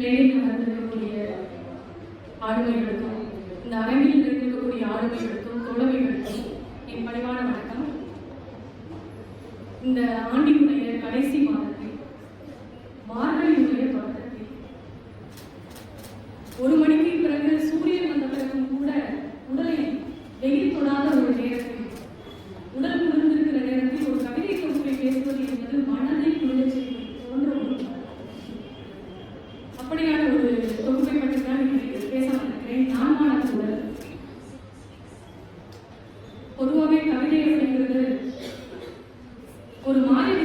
மேடையில் நடந்திருக்கக்கூடிய ஆளுமைகளுக்கும் இந்த அரங்கில் நிறைந்திருக்கக்கூடிய ஆளுமைகளுக்கும் தோழமைகளுக்கும் என் பணிவான வணக்கம். இந்த ஆண்டினுடைய கடைசி மாதத்தில் மார்கழியுடைய ஒரு மாறி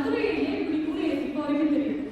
அது ஏன் இப்படி கூட யோசிப்பவர்கள் தெரியும்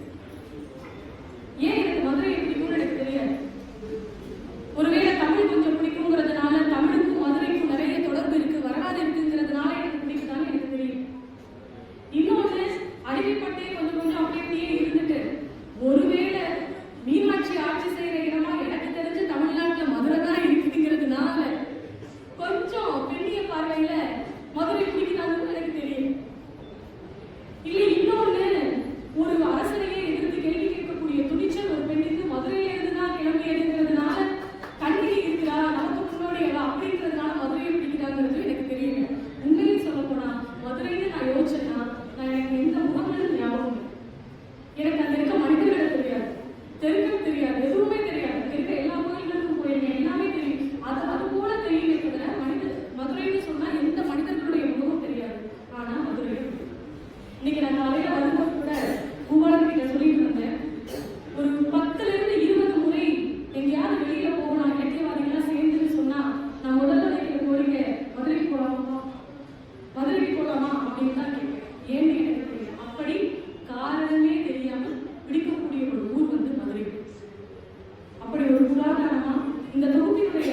இந்த தொகுதியினுடைய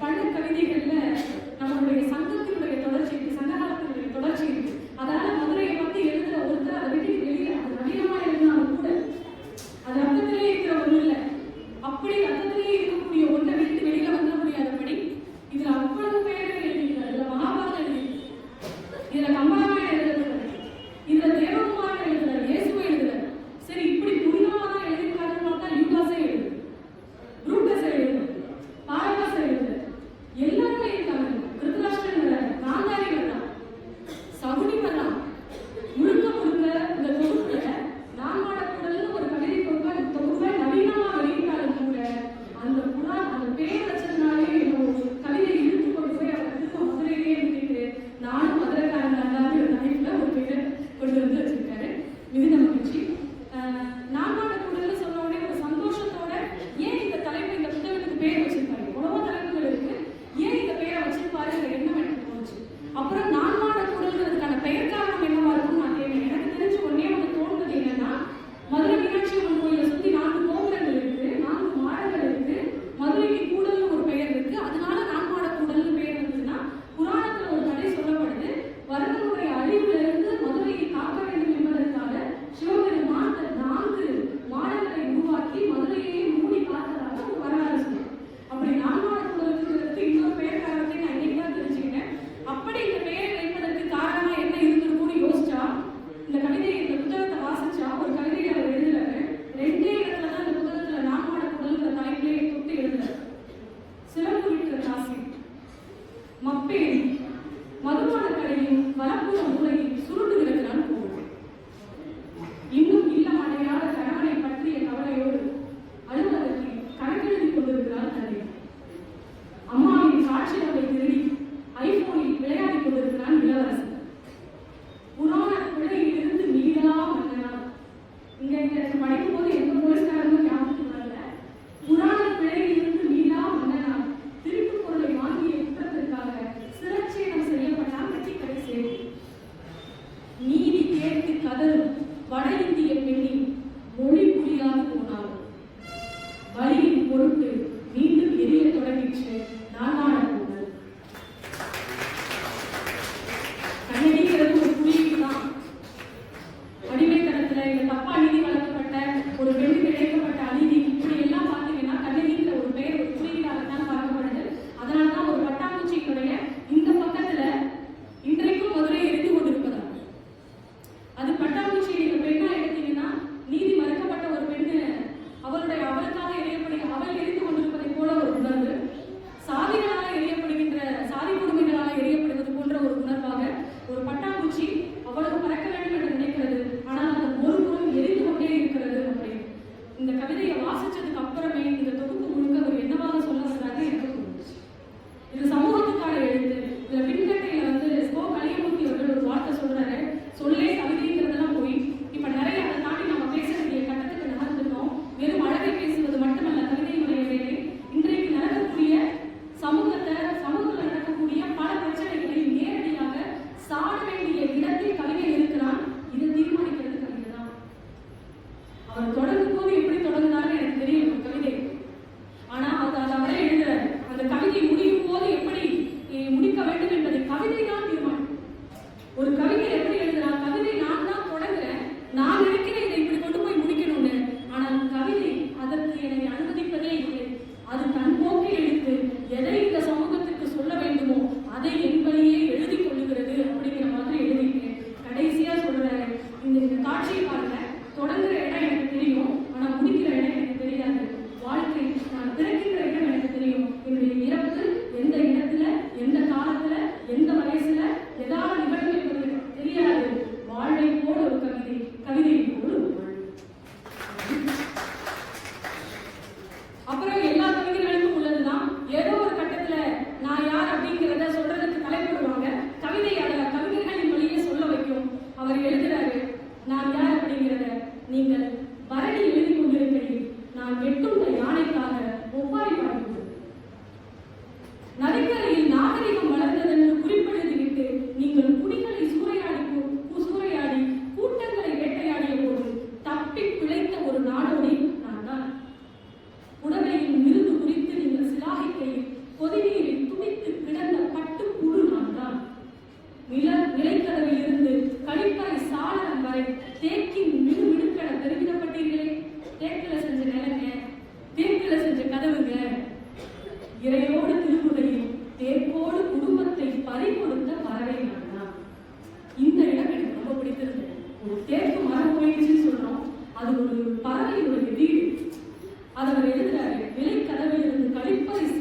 பல கவிதைகள்ல நம்மளுடைய சங்க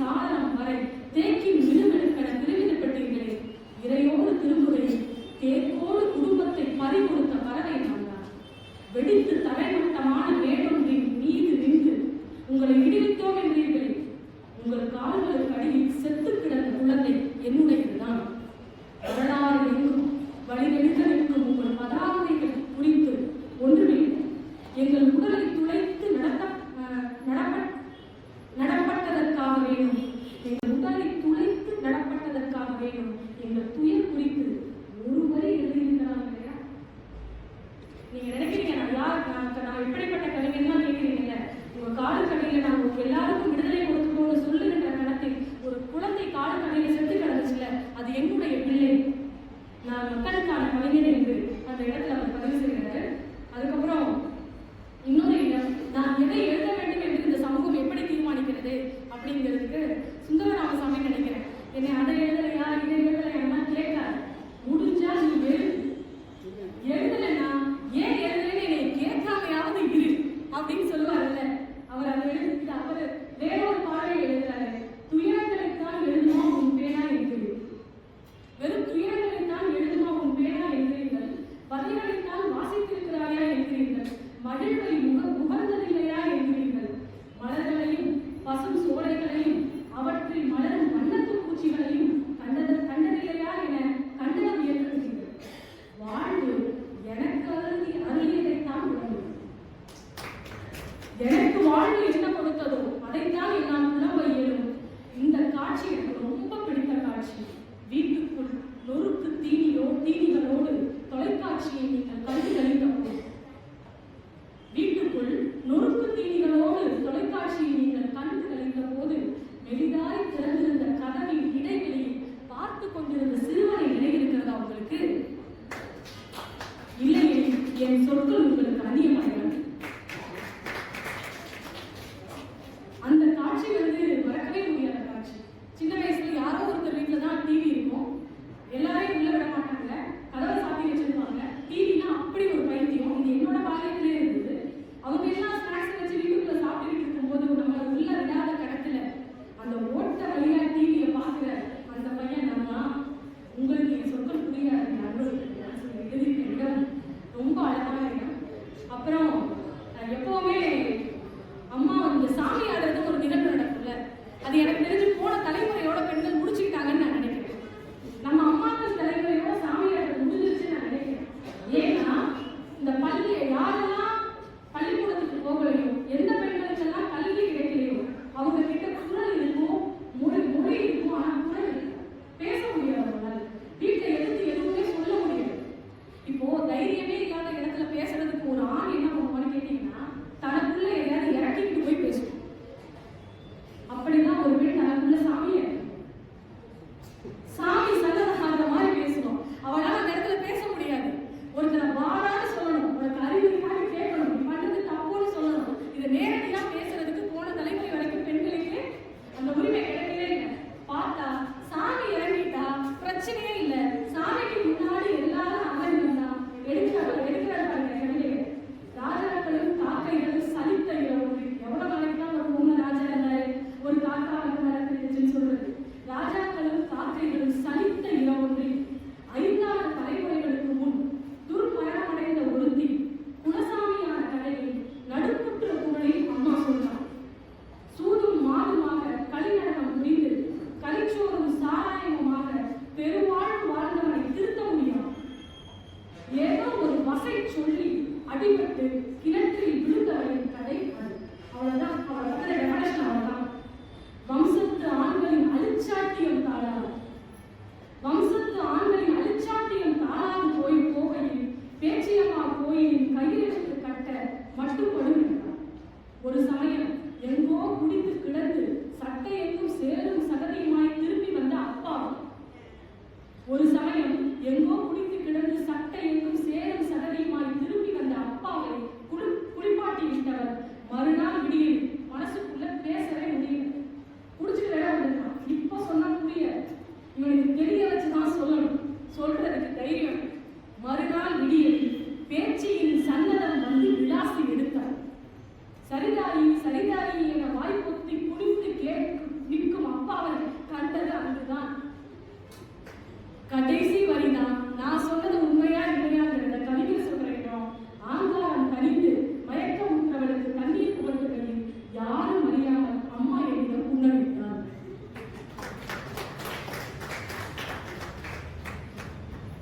not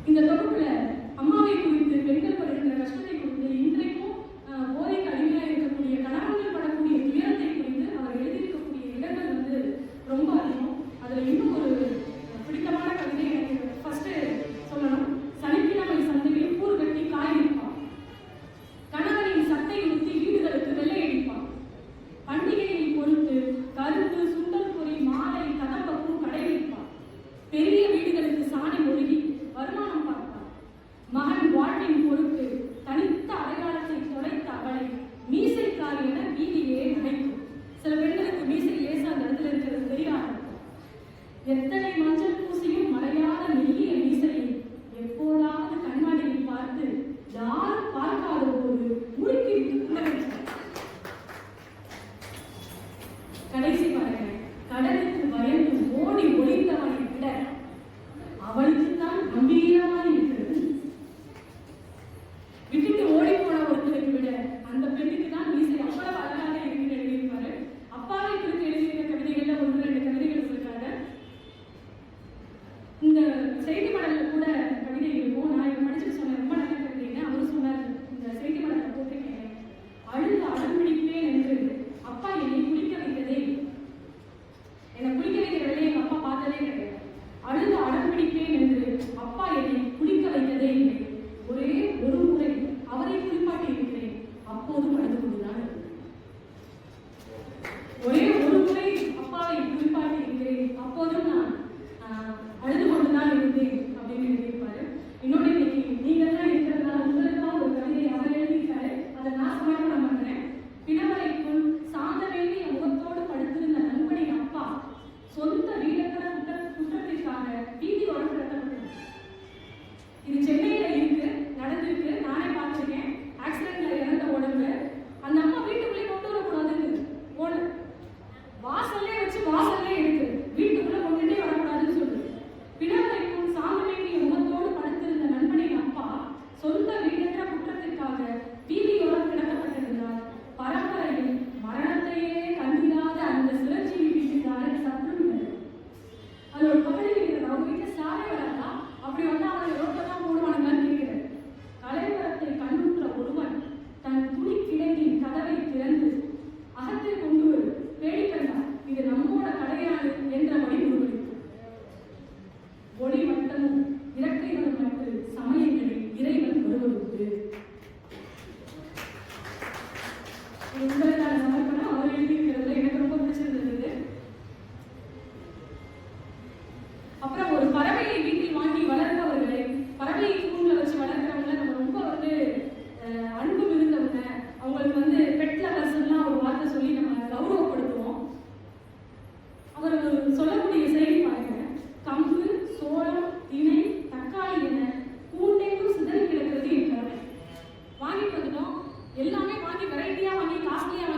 இந்த தொகுப்புல की वैरायटियाँ हमें काफ़ी हमारे